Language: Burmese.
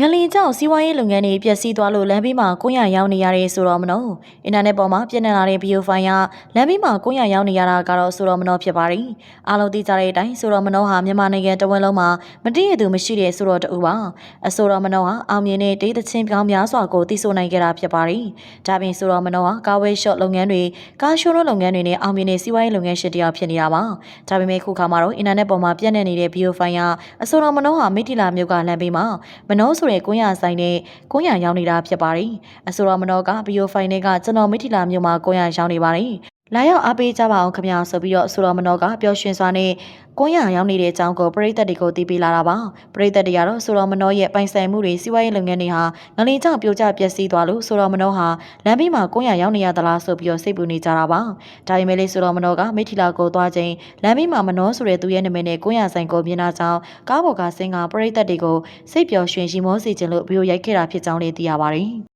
ငလင်ကြောင့်စီးပွားရေးလုပ်ငန်းတွေပျက်စီးသွားလို့လမ်းဘေးမှာကိုရရောက်နေရတယ်ဆိုတော့မနော်အင်တာနက်ပေါ်မှာပြည့်နေလာတဲ့ဗီဒီယိုဖိုင်ကလမ်းဘေးမှာကိုရရောက်နေရတာကတော့ဆိုတော့မနော်ဖြစ်ပါရီအားလုံးသိကြတဲ့အတိုင်းဆိုတော့မနော်ဟာမြန်မာနိုင်ငံတဝန်းလုံးမှာမတည့်ရသူမရှိတဲ့ဆိုတော့တူပါအဆိုတော့မနော်ဟာအောင်မြင်တဲ့ဒေသချင်းပြောင်းများစွာကိုတည်ဆိုနိုင်ခဲ့တာဖြစ်ပါရီဒါပြင်ဆိုတော့မနော်ဟာကာဝဲရှော့လုပ်ငန်းတွေကားရှိုးရုံးလုပ်ငန်းတွေနဲ့အောင်မြင်တဲ့စီးပွားရေးလုပ်ငန်းရှင်တစ်ယောက်ဖြစ်နေတာပါဒါပေမဲ့ခုခါမှာတော့အင်တာနက်ပေါ်မှာပြည့်နေနေတဲ့ဗီဒီယိုဖိုင်ကအဆိုတော့မနော်ဟာမိထီလာမြို့ကလမ်းဘေးမှာမနော်ဆိုတဲ့ကွန်းရဆိုင်နဲ့ကွန်းရရောက်နေတာဖြစ်ပါတယ်။အဆိုတော်မနောကဗီဒီယိုဖိုင်တွေကကျွန်တော်မိထီလာမြို့မှာကွန်းရရောက်နေပါတယ်။ လာရောက်အားပေးကြပါအောင်ခင်ဗျာဆိုပြီးတော့အဆိုတော်မနောကပျော်ရွှင်စွာနဲ့ကွန်းရရောက်နေတဲ့အကြောင်းကိုပရိသတ်တွေကိုသိပေးလာတာပါ။ပရိသတ်တွေကတော့ဆိုတော်မနောရဲ့ပိုင်ဆိုင်မှုတွေစီးပွားရေးလုပ်ငန်းတွေဟာငလင်ကြောင့်ပြိုကျပျက်စီးသွားလို့ဆိုတော်မနောဟာလမ်းဘေးမှာကွန်းရရောက်နေရသလားဆိုပြီးတော့စိတ်ပူနေကြတာပါ။ဒါပေမဲ့လေဆိုတော်မနောကမိထီလာကိုသွားချိန်လမ်းဘေးမှာမနောဆိုတဲ့သူရဲ့နာမည်နဲ့ကွန်းရဆိုင်ကိုမြင်လာကြောင်းကားပေါ်ကဆင်းကပရိသတ်တွေကိုစိတ်ပျော်ရွှင်ရီမောစေခြင်းလို့ဗီဒီယိုရိုက်ခဲ့တာဖြစ်ကြောင်းလည်းသိရပါတယ်။